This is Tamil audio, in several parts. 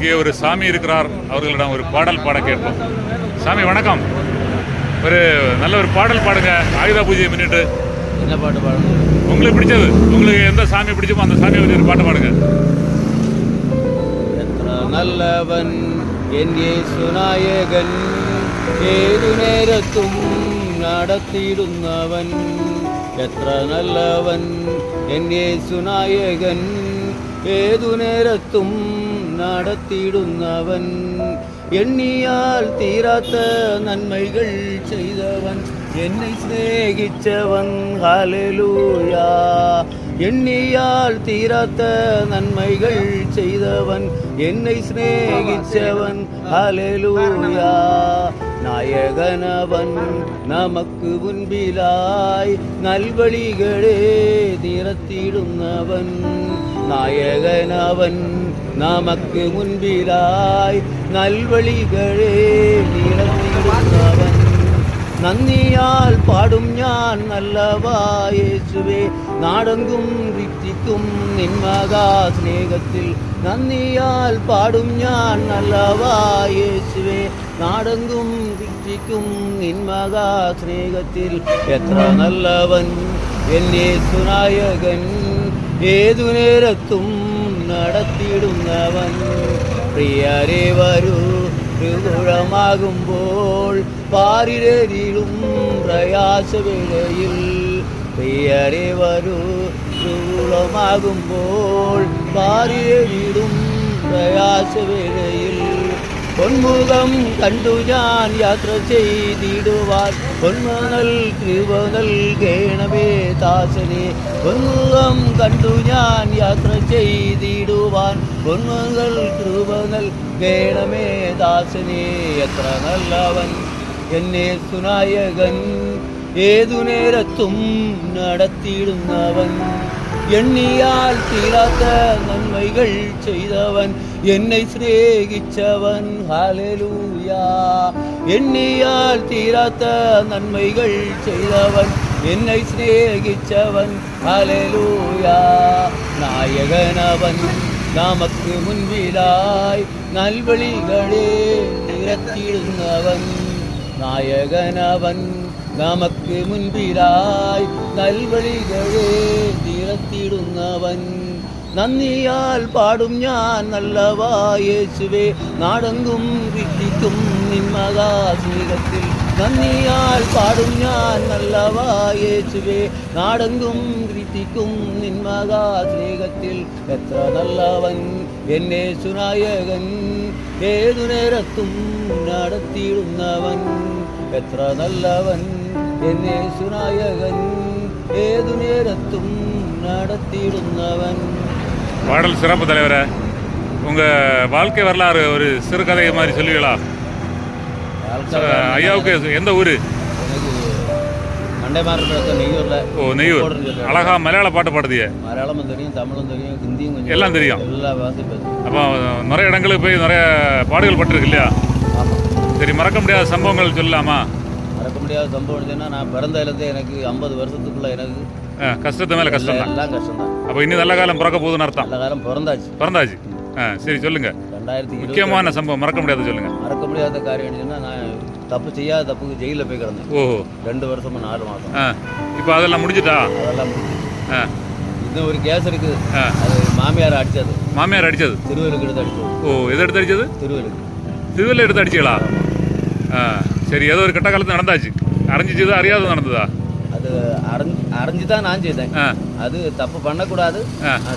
இங்கே ஒரு சாமி இருக்கிறார். அவர்களிடம் ஒரு பாடல் பாட கேட்போம். சாமி வணக்கம். ஒரு நல்ல ஒரு பாடல் பாடுங்க. ஆயுதா பூஜையை முன்னிட்டு. என்ன பாட்டு பாடுங்க உங்களுக்கு பிடிச்சது? உங்களுக்கு எந்த சாமி பிடிச்சமோ அந்த சாமியை பற்றி ஒரு பாட்டு பாடுங்க. நல்லவன் என்னே சுநாயகன் ஏது நேரத்தும் നടത്തിയിടുന്നവൻ എത്ര நல்லவன் என்னே യേശുനായകൻ ஏது நேரத்தும் நடத்திடுന്നவன் எண்ணியால் தீராத்த நன்மைகள் செய்தவன். என்னை சிநேகிச்சவன். ஹலெலூயா எண்ணியால் தீராத்த நன்மைகள் செய்தவன். என்னை சிநேகிச்சவன். ஹலெலூயா നായകനവൻ നമുക്ക് മുൻപിലായി നൽവളികളെ നിറത്തിയിടുന്നവൻ നായകനവൻ നമുക്ക് മുൻപിലായി നൽവളികളെ നിറത്തിയിടുന്നവൻ നന്ദിയാൽ പാടും ഞാൻ നല്ലവായേശുവേ നാടെങ്കും ഋത്തിക്കും നിന്മകാ സ്നേഹത്തിൽ. നന്ദിയാൽ പാടും ഞാൻ നല്ലവായേശുവേ നാടെങ്കും ഭിത്തിക്കും നിന്മകാ സ്നേഹത്തിൽ. എത്ര നല്ലവൻ എന്നെ സുനായകൻ ഏതു നേരത്തും നടത്തിയിടുന്നവൻ. പ്രിയരെ വരൂ ത്രികുഴമാകുമ്പോൾ പാരിരരിലും പ്രയാസവേളയിൽ. പ്രിയരെ വരൂ ത്രികുളമാകുമ്പോൾ പാരിരരിലും പ്രയാസവേളയിൽ. പൊന്മുഖം കണ്ടു ഞാൻ യാത്ര ചെയ്തിടുവാൻ. പൊന്മനൽ കൃപ നൽകേണമേ ദാസനെ. പൊന്മുഖം കണ്ടു ഞാൻ യാത്ര ചെയ്തിടുവാൻ. പൊന്മകൾ കൃപ നൽകേണമേ ദാസനെ. എത്ര നല്ലവൻ എന്നെ സുനായകൻ. ഏതു നേരത്തും നടത്തിയിടുന്നവൻ. എണ്ണിയാൽ തീരാത്ത നന്മകൾ ചെയ്തവൻ. എന്നെ സ്നേഹിച്ചവൻ ഹാലലൂയ എണ്ണിയാൽ തീരാത്ത നന്മകൾ ചെയ്തവൻ എന്നെ സ്നേഹിച്ചവൻ ഹാലലൂയ നായകനവൻ നമുക്ക് മുൻപിലായി നൽവിളികളെ നിരത്തിയിരുന്നവൻ. നായകനവൻ നമുക്ക് മുൻപിലായി നൽവിളികളെ നിരത്തിയിടുന്നവൻ നന്ദിയാൽ പാടും ഞാൻ നല്ലവായേശുവേ നാടെങ്കും വിട്ടിക്കും നിന്മകാസ്നേഹത്തിൽ നന്ദിയാൽ പാടും ഞാൻ നല്ലവായേശുവേ നാടെങ്കും കീർത്തിക്കും നിന്മകാ സ്നേഹത്തിൽ. എത്ര നല്ലവൻ എന്നെ സുനായകൻ. ഏതു നേരത്തും നടത്തിയിടുന്നവൻ. എത്ര നല്ലവൻ എന്നെ സുനായകൻ. ഏതു നേരത്തും നടത്തിയിടുന്നവൻ. பாடல் சிறப்பு தலைவரை உங்கள் வாழ்க்கை வரலாறு ஒரு சிறுகதை மாதிரி சொல்லுவீங்களா? ஐயாவுக்கு எந்த ஊர்? ஓ நெய்யூர். அழகா மலையாள பாட்டு பாடுதியே. மலையாளமும் தெரியும் தமிழும் தெரியும் ஹிந்தியும் எல்லாம் தெரியும். அப்போ நிறைய இடங்களுக்கு போய் நிறைய பாடுகள் பட்டிருக்கு இல்லையா? சரி மறக்க முடியாத சம்பவங்கள் சொல்லலாமா? மறக்க முடியாத சம்பவம் நான் பிறந்ததுலேருந்து எனக்கு ஐம்பது வருஷத்துக்குள்ளே எனக்கு கஷ்டத்து மேலே கஷ்டம் தான். எல்லாம் கஷ்டம்தான் அப்போ இன்னும் நல்ல காலம் பிறக்க போகுதுன்னு அர்த்தம். நல்ல காலம் பிறந்தாச்சு. பிறந்தாச்சு. ஆ சரி சொல்லுங்க. ரெண்டாயிரத்தி முக்கியமான சம்பவம் மறக்க முடியாத சொல்லுங்க. மறக்க முடியாத காரியம் என்னன்னா நான் தப்பு செய்யாத தப்புக்கு ஜெயிலில் போய் கிடந்தேன். ஓஹோ. ரெண்டு வருஷமா நாலு மாதம் ஆ இப்போ அதெல்லாம் முடிஞ்சிட்டா? அதெல்லாம் முடிஞ்சு. ஆ. இன்னும் ஒரு கேஸ் இருக்குது. ஆ. அது மாமியார் அடிச்சது மாமியார் அடிச்சது திருவள்ளுக்கு எடுத்து அடிச்சது ஓ எது எடுத்து அடிச்சது திருவள்ளுக்கு திருவில்ல எடுத்து அடிச்சீங்களா? ஆ சரி ஏதோ ஒரு கெட்ட காலத்து நடந்தாச்சு. அறிஞ்சிச்சதா அறியாத நடந்ததா? அது அரைஞ்சு அரைஞ்சு தான் நான் செய்தேன். அது தப்பு பண்ணக்கூடாது.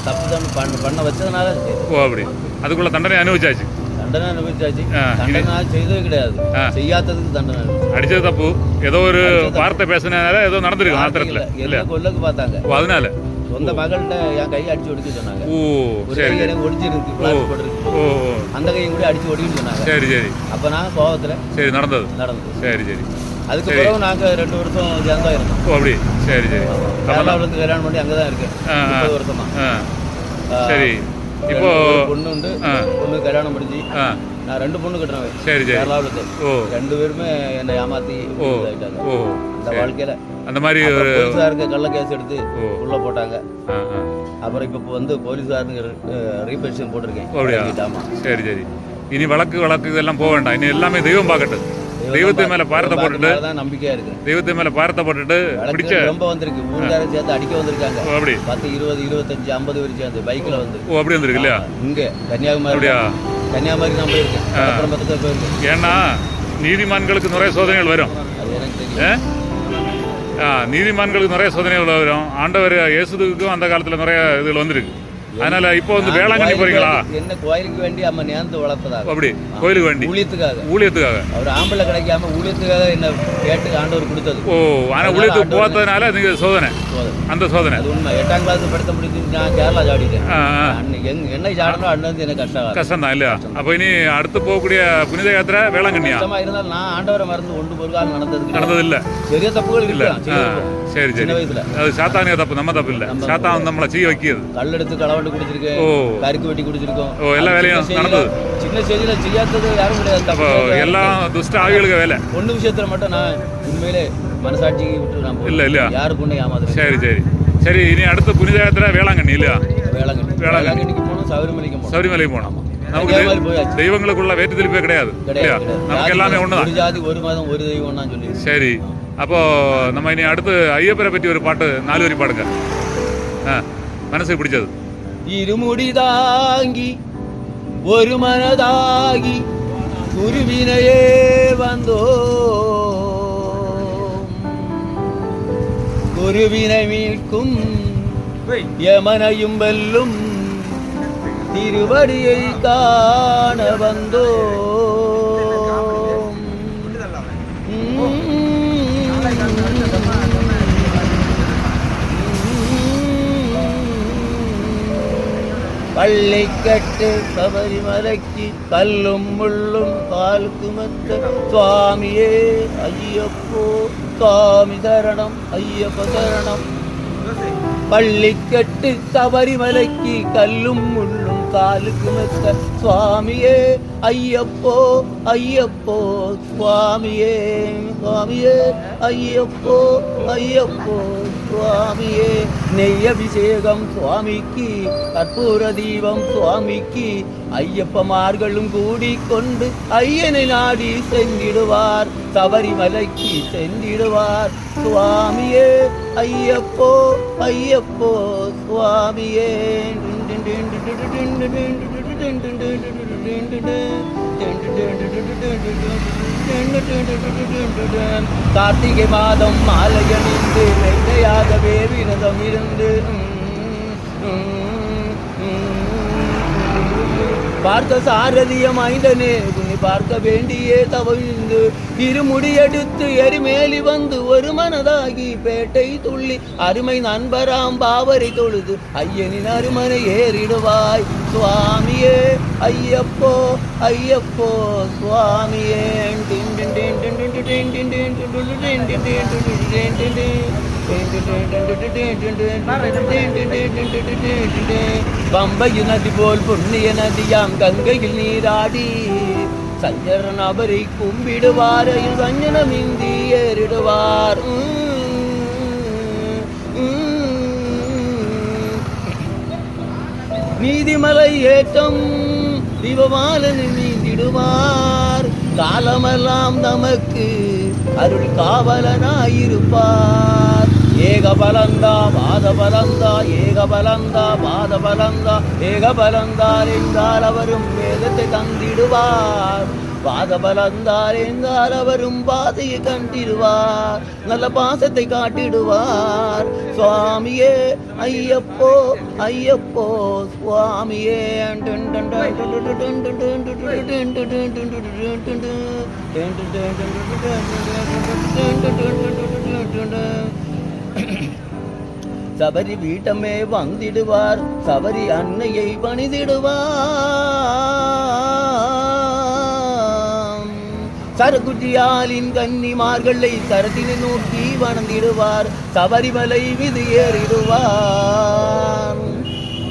தப்பு தான் பண்ண பண்ண வச்சதுனால. ஓ அப்படி. அதுக்குள்ள தண்டனை அனுபவிச்சாச்சு. தண்டனை அனுபவிச்சாச்சு. தண்டனை செய்தது கிடையாது. செய்யாததுக்கு தண்டனை. அடிச்சது தப்பு. ஏதோ ஒரு வார்த்தை பேசினால ஏதோ நடந்திருக்கு ஆத்திரத்தில் இல்ல. கொல்லக்கு பார்த்தாங்க. அதனால. சொந்த மகள்கிட்ட என் கையை அடிச்சு ஒடிக்க சொன்னாங்க. ஓ சரி. எனக்கு ஒடிச்சிருக்கு போட்டிருக்கு. அந்த கையும் கூட அடிச்சு ஒடிக்கிட்டு சொன்னாங்க. சரி சரி. அப்ப நான் கோவத்துல சரி நடந்தது. நடந்தது. சரி சரி. அதுக்கு. பிறகு நாங்க ரெண்டு வருஷம் சேர்ந்தா இருந்தோம் ஓ அப்படி. சரி சரி. கமலா கேரளாவுல இருந்து கல்யாணம் பண்ணி அங்கதான் இருக்கேன். ஆ, ஆ. முப்பது வருஷமா. சரி. இப்போ பொண்ணு உண்டு. பொண்ணு கல்யாணம் முடிஞ்சு நான் ரெண்டு பொண்ணு கட்டுறேன் சரி சரி. கேரளாவில் ஓ. ரெண்டு பேருமே என்னை ஏமாத்தி ஓ. ஓ. இந்த வாழ்க்கையில. அந்த மாதிரி ஒரு போலீஸாருங்க கள்ள கேஸ் எடுத்து உள்ள போட்டாங்க. அப்புறம் இப்போ வந்து போலீஸாருங்க ரீபென்ஷன் போட்டிருக்கேன். சரி சரி. இனி வழக்கு வழக்கு இதெல்லாம் போக வேண்டாம். இனி எல்லாமே தெய்வம் பார்க்கட்டும். தெய்வத்து மேல பாரத்தை போட்டுட்டு நம்பிக்கையா இருக்கு. தெய்வத்து மேல பாரத்தை போட்டுட்டு பிடிச்ச ரொம்ப வந்திருக்கு. ஊருக்காரன் சேர்த்து அடிக்க வந்திருக்காங்க. அப்படி. பத்து இருபது இருபத்தஞ்சு ஐம்பது வரைக்கும் சேர்ந்து பைக்ல வந்து. ஓ அப்படி வந்திருக்கு இல்லையா? இங்க. கன்னியாகுமரி அப்படியா? கன்னியாகுமரி நான் போயிருக்கேன். ஏன்னா நீதிமான்களுக்கு நிறைய சோதனைகள் வரும். நீதிமான்களுக்கு நிறைய சோதனைகள் வரும். ஆண்டவர் இயேசுதுக்கும் அந்த காலத்துல நிறைய இதுகள் வந்திருக்கு. அதனால இப்போ வந்து வேளாங்கண்ணி போறீங்களா? என்ன கோயிலுக்கு வேண்டி அம்ம நேர்ந்து வளர்த்ததாக. அப்படி கோயிலுக்கு வேண்டி. ஊழியத்துக்காக. ஊழியத்துக்காக. அவர் ஆம்பளை கிடைக்காம ஊழியத்துக்காக என்ன கேட்டு ஆண்டவர் கொடுத்தது. ஓ ஆனா ஊழியத்துக்கு போகாததுனால நீங்க சோதனை. அந்த சோதனை. அது உண்மை. எட்டாம் கிளாஸ் படித்த முடிஞ்சு நான் கேரளா. அன்னைக்கு எங்க என்னை சாடணும் அண்ணன் எனக்கு கஷ்டம் கஷ்டம் தான் இல்லையா? அப்ப இனி அடுத்து போகக்கூடிய புனித யாத்திரை வேளாங்கண்ணியா? இருந்தாலும் நான் ஆண்டவரை மறந்து ஒன்று காலம் நடந்தது. நடந்தது இல்ல பெரிய தப்புகள் சின்ன சரி சரி. அது சாத்தானிய தப்பு நம்ம தப்பு இல்ல. சாத்தான் நம்மளை செய்ய வைக்கிறது. கல் எடுத்து களவண்டு குடிச்சிருக்கேன் கருக்கு வெட்டி குடிச்சிருக்கோம். எல்லா வேலையும் நடந்தது? சின்ன செய்தியில செய்யாதது யாரும் கிடையாது. எல்லாம் துஷ்ட ஆவிகளுக்கு வேலை. பொண்ணு விஷயத்துல மட்டும் நான் உண்மையிலே மனசாட்சிக்கு விட்டு நான் இல்ல இல்லையா? யாரு பொண்ணு ஏமாத்துறேன் சரி சரி. சரி இனி அடுத்த புனித யாத்திரை வேளாங்கண்ணி இல்லையா? வேளாங்கண்ணி. வேளாங்கண்ணிக்கு போகணும் சபரிமலைக்கு போகணும் சபரிமலை போனோம். நமக்கு. தெய்வங்களுக்குள்ள வேற்று தெளிப்பே கிடையாது இல்லையா. நமக்கு எல்லாமே ஒண்ணுதான். ஜாதி ஒரு மதம் ஒரு தெய்வம் நான் சொல்லி சரி. அப்போ நம்ம இனி அடுத்து ஐயப்பரை பற்றி ஒரு பாட்டு நாலு வரி பாடுங்க. ஆ மனசுக்கு பிடிச்சது. இருமுடி தாங்கி ஒரு மனதாகி குருவினையே வந்தோ குருவினை மீட்கும் யமனையும் வெல்லும் திருவடியை காண வந்தோ പള്ളിക്കെട്ട് ശബരിമലയ്ക്ക് കല്ലും മുള്ളും കാൽക്കുമെത്ത് സ്വാമിയേ അയ്യപ്പോ സ്വാമി തരണം അയ്യപ്പ തരണം. പള്ളിക്കെട്ട് ശബരിമലയ്ക്ക് കല്ലും മുള്ളും காலுக்கு மெத்த சுவாமியே ஐயப்போ ஐயப்போ சுவாமியே சுவாமியே ஐயப்போ ஐயப்போ சுவாமியே நெய் அபிஷேகம் சுவாமிக்கு கற்பூர தீபம் சுவாமிக்கு ஐயப்பமார்களும் கூடிக்கொண்டு ஐயனை நாடி சென்றிடுவார் சபரிமலைக்கு சென்றிடுவார் சுவாமியே ஐயப்போ ஐயப்போ சுவாமியே கார்த்திகை மாதம் மாலையணிந்து நெய்தையாக வேறு இனதம் இருந்து பார்த்த சாரதியம் ஐந்தனே. உன்னை பார்க்க வேண்டியே தவிழ்ந்து இருமுடியெடுத்து எரிமேலி வந்து ஒரு மனதாகி பேட்டை துள்ளி அருமை நண்பராம் பாவரை தொழுது ஐயனின் அருமனை ஏறிடுவாய். சுவாமியே ஐயப்போ ஐயப்போ சுவாமியே பம்பையு நதி போல் புண்ணிய நதியாம் கங்கையில் நீராடி. சஞ்சர நபரை கும்பிடுவார் வஞ்சனம் இந்தி ஏறிடுவார். நீதிமலை ஏற்றம் திவவாலனை நீந்திடுவார். காலமெல்லாம் நமக்கு அருள் காவலனாயிருப்பார். ஏக பலந்தா பாத பலந்தா ஏக பலந்தா பாத பலந்தா ஏக பலந்தார் என்றால் அவரும் வேதத்தை தந்திடுவார். பாதபலந்தார் எங்கால் அவரும் பாதையை கண்டிடுவார் நல்ல பாசத்தை காட்டிடுவார் சுவாமியே ஐயப்போ ஐயப்போ சுவாமியே சபரி வீட்டமே வந்திடுவார் சபரி அன்னையை பணிதிடுவார் சரகுஜியாலின் கன்னிமார்களை சரத்தினை நோக்கி வணந்திடுவார் சபரிமலை மீது ஏறிடுவார்.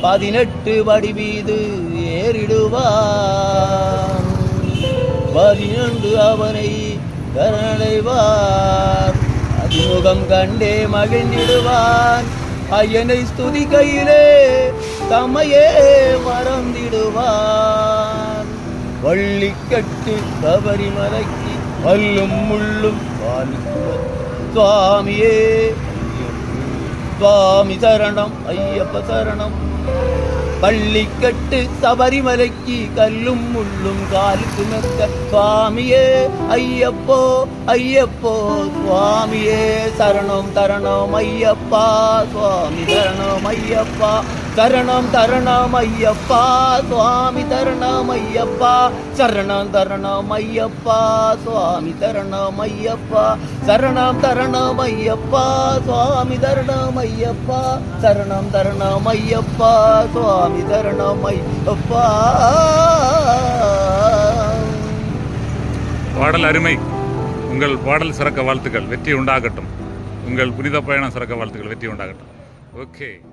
பதினெட்டு வடி மீது ஏறிடுவார். பதினொன்று அவனை கரணடைவார் அதிமுகம் கண்டே மகிழ்ந்திடுவார். ஐயனை ஸ்துதி கையிலே தம்மையே மறந்திடுவான் வள்ளிக்கட்டு சபரிமலைக்கு வல்லும் முள்ளும் பாலிக்குவர் சுவாமியே சுவாமி சரணம் ஐயப்ப சரணம். பள்ளிக்கட்டு சபரிமலைக்கு கல்லும் முள்ளும் காலுக்கு மெத்த சுவாமியே ஐயப்போ ஐயப்போ சுவாமியே சரணம் தரணம் ஐயப்பா சுவாமி சரணம் ஐயப்பா. தரணம் தரணம் ஐயப்பா சுவாமி தரணம் ஐயப்பா. சரணம் தரணம் ஐயப்பா சுவாமி தரணம் ஐயப்பா. சரணம் தரணம் ஐயப்பா சுவாமி தரணம் ஐயப்பா. சரணம் தரணம் ஐயப்பா சுவாமி தரணம் ஐயப்பா. பாடல் அருமை. உங்கள் பாடல் சிறக்க வாழ்த்துக்கள். வெற்றி உண்டாகட்டும். உங்கள் புனித பயணம் சிறக்க வாழ்த்துக்கள். வெற்றி உண்டாகட்டும். ஓகே.